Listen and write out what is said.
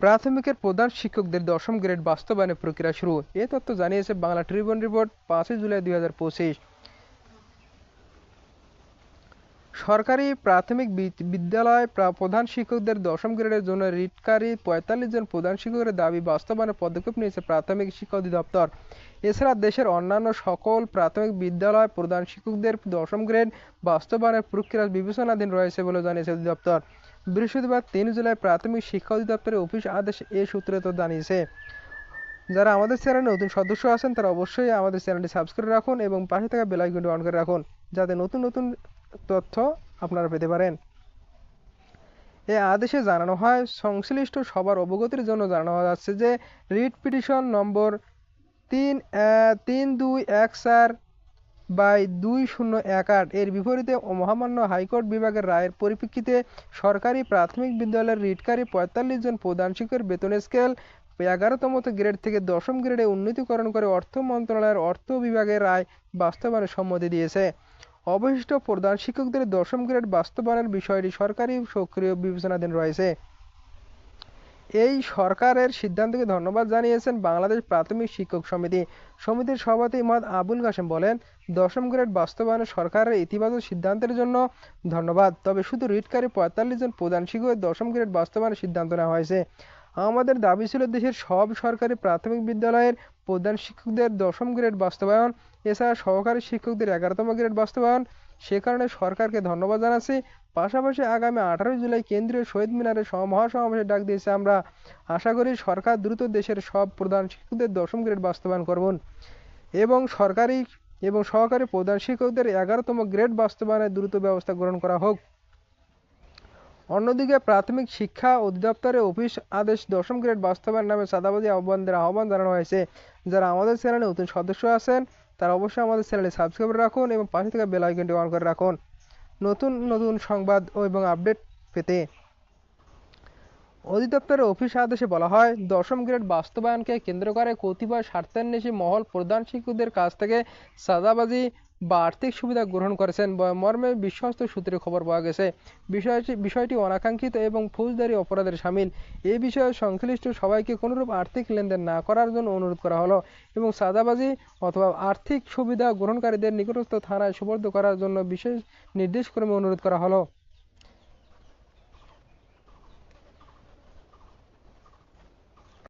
প্রাথমিকের প্রধান শিক্ষকদের দশম গ্রেড বাস্তবায়নের প্রক্রিয়া শুরু। এ তথ্য জানিয়েছে বাংলা ট্রিবিউন রিপোর্ট, পাঁচই জুলাই দুই হাজার পঁচিশ। সরকারি প্রাথমিক বিদ্যালয় প্রধান শিক্ষকদের দশম গ্রেডের জন্য রিটকারী পঁয়তাল্লিশ জন প্রধান শিক্ষকের দাবি বাস্তবায়নের পদক্ষেপ নিয়েছে প্রাথমিক শিক্ষা অধিদপ্তর। এছাড়া দেশের অন্যান্য সকল প্রাথমিক বিদ্যালয় প্রধান শিক্ষকদের দশম গ্রেড বাস্তবায়নের প্রক্রিয়া বিবেচনাধীন রয়েছে বলে জানিয়েছে অধিদপ্তর। বৃহস্পতিবার তিন জুলাই প্রাথমিক শিক্ষা অধিদপ্তরের অফিস আদেশ এ সূত্রে তো জানিয়েছে। যারা আমাদের চ্যানেলে নতুন সদস্য আছেন, তারা অবশ্যই আমাদের চ্যানেলটি সাবস্ক্রাইব রাখুন এবং পাশে থাকা বেল আইকনটি অন করে রাখুন, যাতে নতুন নতুন তথ্য আপনারা পেতে পারেন। এ আদেশে জানানো হয়, সংশ্লিষ্ট সবার অবগতির জন্য জানানো যাচ্ছে যে, রিট পিটিশন নম্বর তিন তিন দুই এক চার বাই দুই শূন্য এক আট। এর বিপরীতে মহামান্য হাইকোর্ট বিভাগের রায়ের পরিপ্রেক্ষিতে সরকারি প্রাথমিক বিদ্যালয়ের রিটকারী পঁয়তাল্লিশ জন প্রধান শিক্ষকের বেতন স্কেল এগারোতম গ্রেড থেকে দশম গ্রেডে উন্নীতকরণ করে অর্থ মন্ত্রণালয়ের অর্থ বিভাগের রায় বাস্তবায়নের সম্মতি দিয়েছে। অবশিষ্ট প্রধান শিক্ষকদের দশম গ্রেড বাস্তবায়নের বিষয়টি সরকারি সক্রিয় বিবেচনাধীন রয়েছে। এই সরকারের সিদ্ধান্তকে ধন্যবাদ জানিয়েছেন বাংলাদেশ প্রাথমিক শিক্ষক সমিতি। সমিতির সভাপতি মহাদ আবুল কাশেম বলেন, দশম গ্রেড বাস্তবায়নে সরকারের ইতিবাচক সিদ্ধান্তের জন্য ধন্যবাদ, তবে শুধু রিটকারী পঁয়তাল্লিশ জন প্রধান শিক্ষকের দশম গ্রেড বাস্তবায়নের সিদ্ধান্ত নেওয়া হয়েছে। আমাদের দাবি ছিল দেশের সব সরকারি প্রাথমিক বিদ্যালয়ের প্রধান শিক্ষকদের দশম গ্রেড বাস্তবায়ন, এছাড়া সহকারী শিক্ষকদের এগারোতম গ্রেড বাস্তবায়ন সে কারণে সরকারকে ধন্যবাদ জানাচ্ছি। পাশাপাশি আগামী আঠারোই জুলাই কেন্দ্রীয় শহীদ মিনারে সম- মহাসমাবেশে ডাক দিয়েছে আমরা। আশা করি সরকার দ্রুত দেশের সব প্রধান শিক্ষকদের দশম গ্রেড বাস্তবায়ন করবেন। এবং সরকারি এবং সহকারী প্রধান শিক্ষকদের এগারোতম গ্রেড বাস্তবায়নের দ্রুত ব্যবস্থা গ্রহণ করা হোক। অন্যদিকে প্রাথমিক শিক্ষা অধিদপ্তরের অফিস আদেশ দশম গ্রেড বাস্তবায়ন নামে চাঁদাবাজি আহ্বানদের আহ্বান জানানো হয়েছে। যারা আমাদের চ্যানেলে নতুন সদস্য আছেন তারা অবশ্যই আমাদের চ্যানেলে সাবস্ক্রাইব করে রাখুন এবং পাশে থেকে বেল আইকনটি অন করে রাখুন। নতুন নতুন সংবাদ এবং আপডেট পেতে অধিদপ্তরের অফিস আদেশে বলা হয়, দশম গ্রেড বাস্তবায়নকে কেন্দ্র করে কতিপয় স্বার্থান্বেষী মহল প্রধান শিক্ষকদের কাছ থেকে সাদাবাজি বা আর্থিক সুবিধা গ্রহণ করেছেন মর্মে বিশ্বস্ত সূত্রে খবর পাওয়া গেছে, বিষয়টি বিষয়টি অনাকাঙ্ক্ষিত এবং ফৌজদারি অপরাধের সামিল। এ বিষয়ে সংশ্লিষ্ট সবাইকে কোনোরূপ আর্থিক লেনদেন না করার জন্য অনুরোধ করা হলো এবং সাদাবাজি অথবা আর্থিক সুবিধা গ্রহণকারীদের নিকটস্থ থানায় সুপর্দ করার জন্য বিশেষ নির্দেশক্রমে অনুরোধ করা হলো।